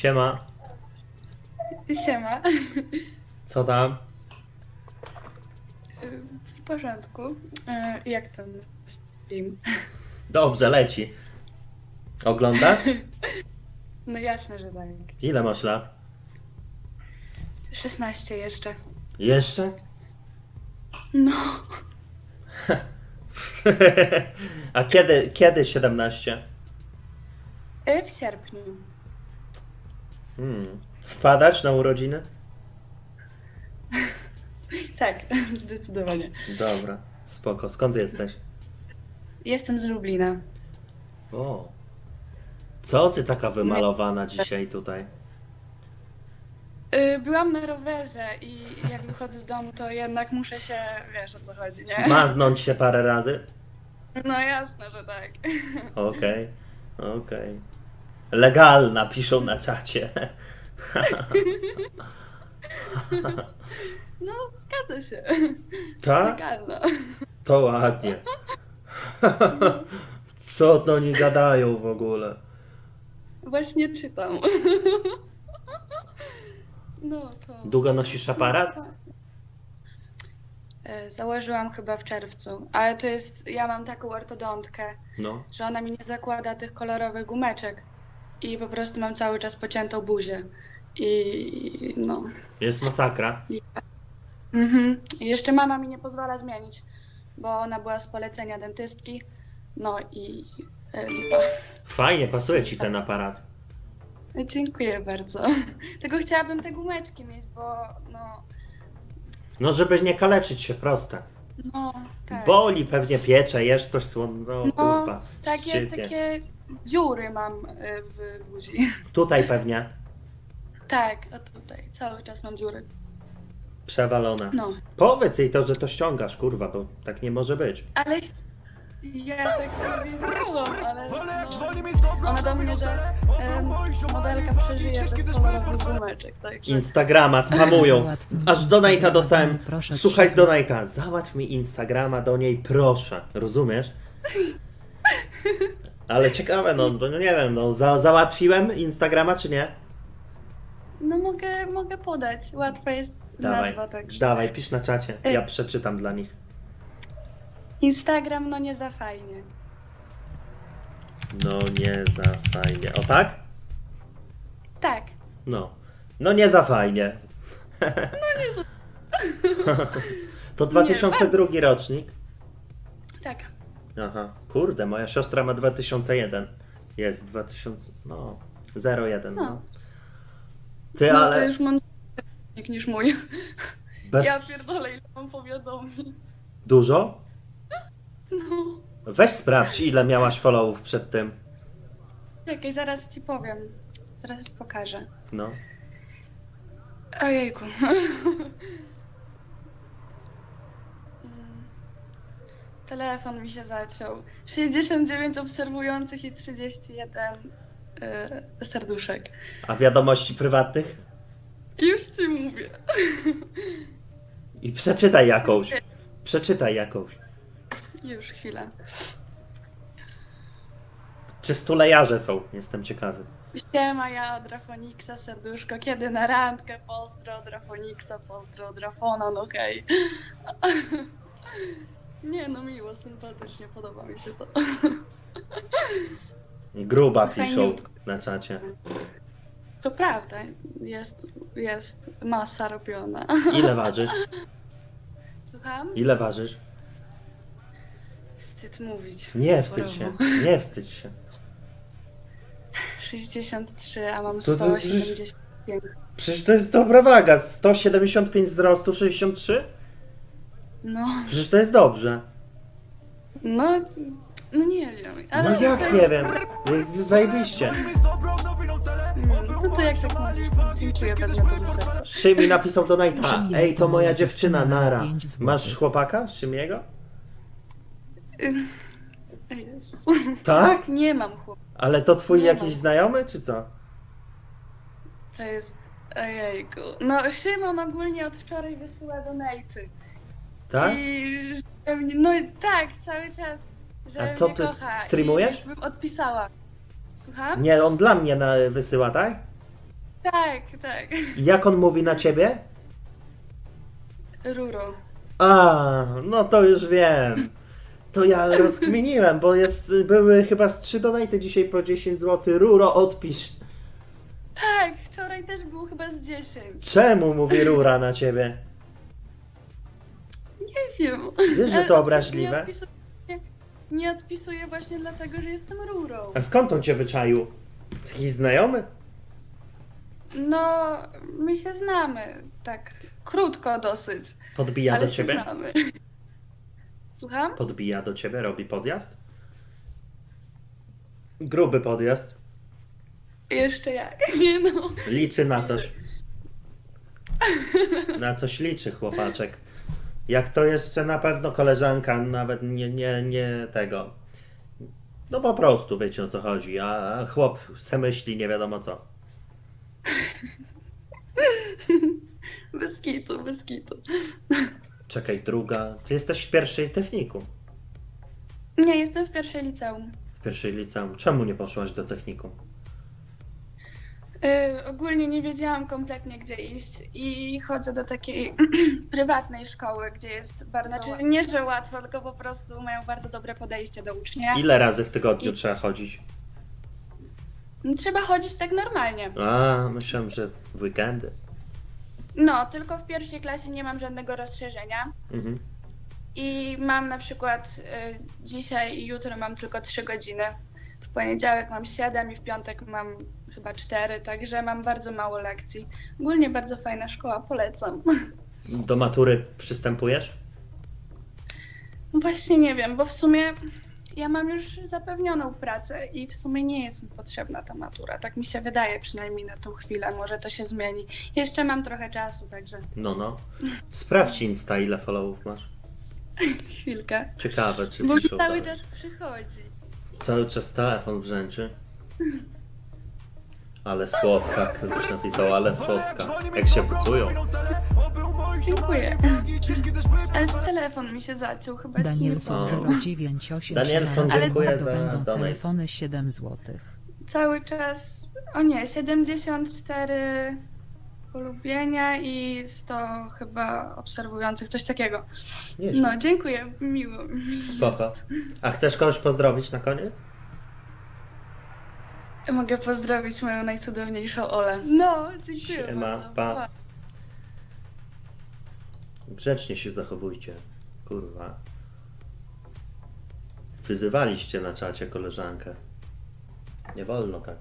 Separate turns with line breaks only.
Siema,
Siema.
co tam?
W porządku. E, Jak tam stream?
Dobrze, leci. Oglądasz?
No jasne, że tak.
Ile masz lat?
16 jeszcze.
Jeszcze?
No.
A kiedy, kiedy 17?
E, W sierpniu.
Hmm. Wpadać na urodziny?
Tak, zdecydowanie.
Dobra, spoko. Skąd jesteś?
Jestem z Lublina.
O. Co ty taka wymalowana dzisiaj tutaj?
E, Byłam na rowerze i jak wychodzę z domu, to jednak muszę się, wiesz o co chodzi, nie?
Maznąć się parę razy?
No jasne, że tak.
Okej, okej. Legalna, piszą na czacie.
No, zgadza się.
Tak?
Legalna.
To ładnie. Co to oni gadają w ogóle?
Właśnie czytam. No to...
Długo nosisz aparat?
E, Założyłam chyba w czerwcu, ale to jest, ja mam taką ortodontkę,
No.
że ona mi nie zakłada tych kolorowych gumeczek i po prostu mam cały czas pociętą buzię i no.
Jest masakra.
Mhm. I jeszcze mama mi nie pozwala zmienić, bo ona była z polecenia dentystki, no i e, lipa.
Fajnie, pasuje ci ten aparat.
Dziękuję bardzo. Tylko chciałabym te gumeczki mieć, bo no,
No, żeby nie kaleczyć się, proste.
no tak.
Boli, pewnie piecze, jesz coś słonego. No,
No,
kurwa.
takie,
szczypie.
takie dziury mam e, w buzi.
Tutaj pewnie.
Tak, a tutaj cały czas mam dziury.
Przewalone.
No,
Powiedz jej to, że to ściągasz, kurwa, bo tak nie może być.
ale ja tak powiedziałam, ale no, ona do mnie, że em, modelka przeżyje bez kolorowych gumeczek, także
Instagrama spamują.
Załatw mi
Aż donata
Instagrama,
dostałem.
proszę
Słuchaj,
trzy
donata, załatw mi Instagrama do niej, proszę. Rozumiesz? Ale ciekawe, no, no nie wiem, no, za, załatwiłem Instagrama czy nie?
no mogę, mogę podać. Łatwa jest
Dawaj,
nazwa, także.
dawaj, pisz na czacie, ja przeczytam dla nich.
Instagram no nie za fajnie.
No nie za fajnie. O tak?
Tak,
No. No nie za fajnie.
nie za...
To 2002 rocznik.
tak.
Aha. Kurde, moja siostra ma 2001. Jest 2000, no 01. No.
No.
Ty,
No to
ale
już mam niż mój.
bez
Ja pierdolę ile mam powiadomień.
dużo?
No.
Weź sprawdź ile miałaś followów przed tym.
Czekaj, zaraz ci powiem. Zaraz ci pokażę.
No.
Ojejku. Telefon mi się zaciął. 69 obserwujących i 31 y, serduszek.
A wiadomości prywatnych?
Już ci mówię.
I przeczytaj jakąś. Przeczytaj jakąś.
Już chwilę.
Czy stulejarze są? Jestem ciekawy.
Siema, ja od Rafoniksa, serduszko. Kiedy na randkę? Pozdro od Rafoniksa, pozdro od Rafona, no hej. Nie no, miło, sympatycznie, podoba mi się to.
Gruba piszą
Fajniutko.
na czacie.
To prawda, jest, jest masa robiona.
Ile ważysz?
Słucham?
Ile ważysz?
Wstyd mówić.
Nie wstydź się. Nie wstydź się.
63, a mam
To- to-
175.
Przecież to jest dobra waga. 175 wzrostu, 63?
No,
Przecież to jest dobrze.
no, no nie wiem. Ale
No
to
jak
jest,
nie wiem. Jest zajebiście.
No to jak tak mówisz, to dziękuję, wezmę to do serca.
Szymi napisał do Najta.
Szymi
Ej, to moja dziewczyna, Nara.
pięć złotych.
Masz chłopaka? Szymiego?
Jest.
Tak?
Nie mam chłopca.
Ale to twój
Nie
jakiś
mam.
znajomy, czy co?
To jest. Ojejku. No, Szymon ogólnie od wczoraj wysyła donaty.
Tak?
I że mnie, no i tak, cały czas. Że
A co,
mnie
ty
kocha.
streamujesz?
I bym odpisała. Słucham?
Nie, on dla mnie na, wysyła, tak?
Tak, tak.
Jak on mówi na ciebie?
Ruro.
A, no to już wiem. To ja rozkminiłem, bo jest, były chyba z 3 donaty dzisiaj po 10 zł. Ruro, odpisz.
Tak, wczoraj też było chyba z 10.
Czemu mówi rura na ciebie?
Nie wiem.
Wiesz, że
Ale
to
Nie
obraźliwe?
odpisuję, nie odpisuję właśnie dlatego, że jestem rurą.
A skąd on cię wyczaił? Jakiś znajomy?
No, my się znamy. Tak krótko dosyć.
Podbija
ale
do
się
ciebie?
znamy. Słucham?
Podbija do ciebie, robi podjazd? Gruby podjazd.
Jeszcze jak? Nie no.
Liczy na coś. Na coś liczy chłopaczek. Jak to jeszcze na pewno koleżanka, nawet nie, nie, nie tego. No po prostu wiecie o co chodzi, a chłop se myśli nie wiadomo co.
Bez kitu, bez kitu.
Czekaj, druga. Ty jesteś w pierwszej techniku.
Nie, jestem w pierwszej liceum.
W pierwszej liceum. Czemu nie poszłaś do technikum?
Yy, ogólnie nie wiedziałam kompletnie gdzie iść i chodzę do takiej prywatnej szkoły, gdzie jest bardzo. Znaczy, nie że łatwo, tylko po prostu mają bardzo dobre podejście do ucznia.
Ile razy w tygodniu
I-
trzeba chodzić?
Trzeba chodzić tak normalnie.
A, myślałem, że w weekendy.
No, tylko w pierwszej klasie nie mam żadnego rozszerzenia.
Mhm.
I mam na przykład y, dzisiaj i jutro mam tylko 3 godziny. W poniedziałek mam 7 i w piątek mam chyba 4, także mam bardzo mało lekcji. Ogólnie bardzo fajna szkoła, polecam.
Do matury przystępujesz?
No Właśnie nie wiem, bo w sumie ja mam już zapewnioną pracę i w sumie nie jest mi potrzebna ta matura. Tak mi się wydaje przynajmniej na tą chwilę, może to się zmieni. Jeszcze mam trochę czasu, także
No, no. Sprawdź Insta, ile followów masz.
chwilkę.
Ciekawe, czy
Bo mi
piszą
cały czas przychodzi.
Cały czas telefon brzęczy. Ale słodka, ktoś napisał, ale słodka. Jak się bucują.
Dziękuję. Ale telefon mi się zaciął, chyba nie
Danielson
powiem.
0987
Danielson,
Ale-
dziękuję za
będą
donate.
telefony 7 złotych.
Cały czas, o nie, 74 polubienia i 100 chyba obserwujących, coś takiego.
Nieźle.
No, dziękuję, miło mi
Spoko.
jest.
A chcesz kogoś pozdrowić na koniec?
Mogę pozdrowić moją najcudowniejszą Olę. No, dziękuję
Siema,
bardzo.
pa. Grzecznie się zachowujcie. Kurwa. Wyzywaliście na czacie koleżankę. Nie wolno tak.